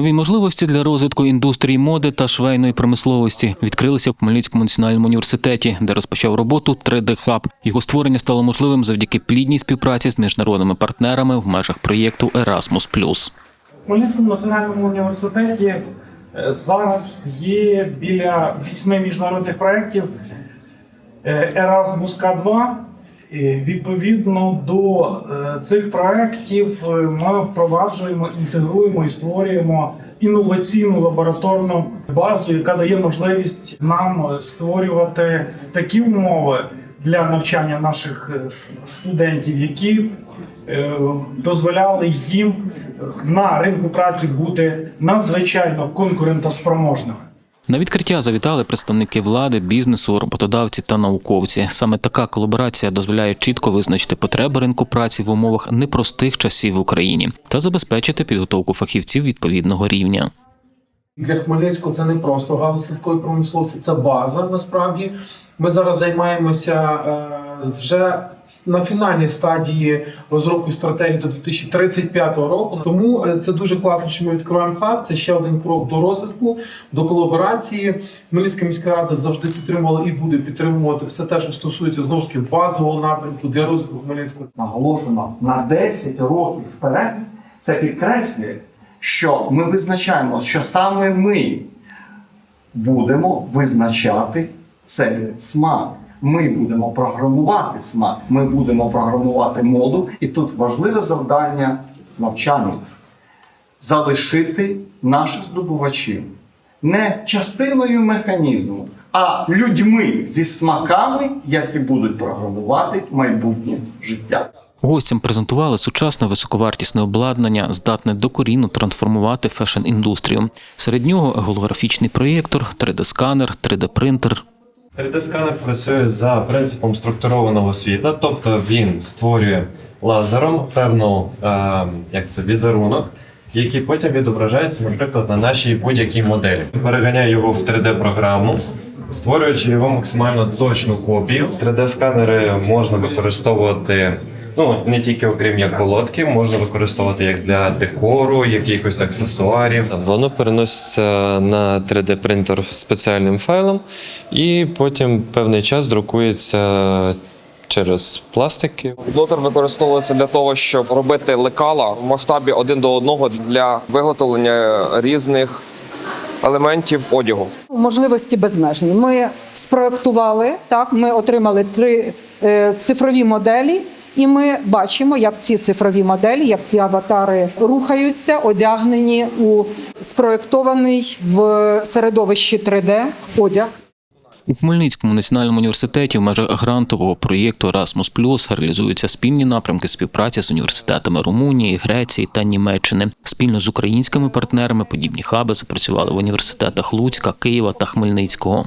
Нові можливості для розвитку індустрії моди та швейної промисловості відкрилися в Хмельницькому національному університеті, де розпочав роботу 3D Hub. Його створення стало можливим завдяки плідній співпраці з міжнародними партнерами в межах проєкту Erasmus+. В Хмельницькому національному університеті е, зараз є біля вісьми міжнародних проєктів е, Erasmus K2. Відповідно до е, цих проєктів е, ми впроваджуємо, інтегруємо і створюємо інноваційну лабораторну базу, яка дає можливість нам е, створювати такі умови для навчання наших студентів, які дозволяли їм на ринку праці бути надзвичайно конкурентоспроможними. На відкриття завітали представники влади, бізнесу, роботодавці та науковці. Саме така колаборація дозволяє чітко визначити потреби ринку праці в умовах непростих часів в Україні та забезпечити підготовку фахівців відповідного рівня. Для Хмельницького це не просто галузь легкої промисловості, це база насправді. Ми зараз займаємося е, вже на фінальній стадії розробки стратегії до 2035 року. Тому е, це дуже класно, що ми відкриваємо хаб. Це ще один крок до розвитку, до колаборації. Хмельницька міська рада завжди підтримувала і буде підтримувати все те, що стосується знову ж таки базового напрямку для розвитку Хмельницького. наголошено на 10 років вперед, це підкреслює, що ми визначаємо, що саме ми будемо визначати цей смак. Ми будемо програмувати смак, ми будемо програмувати моду. І тут важливе завдання навчання залишити наших здобувачів не частиною механізму, а людьми зі смаками, які будуть програмувати майбутнє життя. Гостям презентували сучасне високовартісне обладнання, здатне докорінно трансформувати фешн-індустрію. Серед нього голографічний проєктор, 3D-сканер, 3D-принтер. 3D-сканер працює за принципом структурованого світа, тобто він створює лазером певну е, як це, візерунок, який потім відображається, наприклад, на нашій будь-якій моделі. Переганяє його в 3D-програму, створюючи його максимально точну копію. 3D-сканери можна використовувати. Ну, не тільки окрім як колодки, можна використовувати як для декору, якихось аксесуарів. Воно переноситься на 3D-принтер спеціальним файлом, і потім певний час друкується через пластики. Блотер використовується для того, щоб робити лекала в масштабі один до одного для виготовлення різних елементів одягу. Можливості безмежні. Ми спроектували так. Ми отримали три е, цифрові моделі, і ми бачимо, як ці цифрові моделі, як ці аватари рухаються, одягнені у спроектований в середовищі 3D одяг. У Хмельницькому національному університеті в межах грантового проєкту Erasmus реалізуються спільні напрямки співпраці з університетами Румунії, Греції та Німеччини. Спільно з українськими партнерами подібні хаби запрацювали в університетах Луцька, Києва та Хмельницького.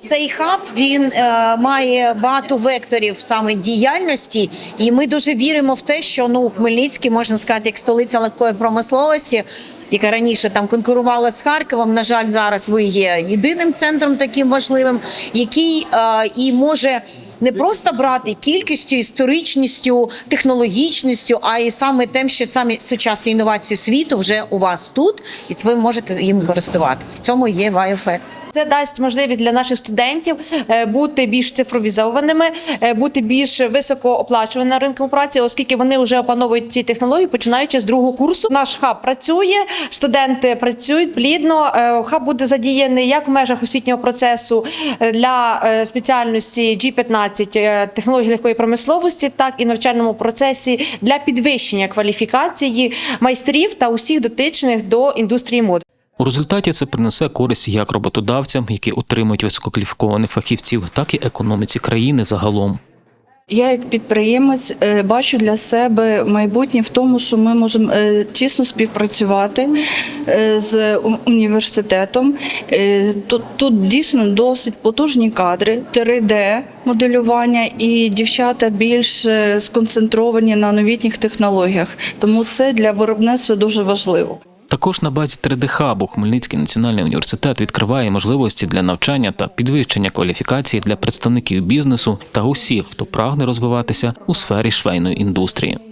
Цей хаб він е, має багато векторів саме діяльності, і ми дуже віримо в те, що ну Хмельницький можна сказати, як столиця легкої промисловості, яка раніше там конкурувала з Харковом. На жаль, зараз ви є єдиним центром таким важливим, який е, і може. Не просто брати кількістю, історичністю, технологічністю, а й саме тим, що самі сучасні інновації світу вже у вас тут, і ви можете їм користуватися. В цьому є вай-ефект. Це дасть можливість для наших студентів е, бути більш цифровізованими, е, бути більш високооплачуваними на ринку праці, оскільки вони вже опановують ці технології, починаючи з другого курсу. Наш хаб працює, студенти працюють плідно. Е, Хаб буде задіяний як в межах освітнього процесу для спеціальності G15 е, технології легкої промисловості, так і навчальному процесі для підвищення кваліфікації майстрів та усіх дотичних до індустрії моди. У результаті це принесе користь як роботодавцям, які отримують висококваліфікованих фахівців, так і економіці країни загалом. Я як підприємець е, бачу для себе майбутнє в тому, що ми можемо е, тісно співпрацювати е, з університетом. Тут, тут дійсно досить потужні кадри, 3D моделювання, і дівчата більш сконцентровані на новітніх технологіях. Тому це для виробництва дуже важливо. Також на базі 3D-хабу Хмельницький національний університет відкриває можливості для навчання та підвищення кваліфікації для представників бізнесу та усіх, хто прагне розвиватися у сфері швейної індустрії.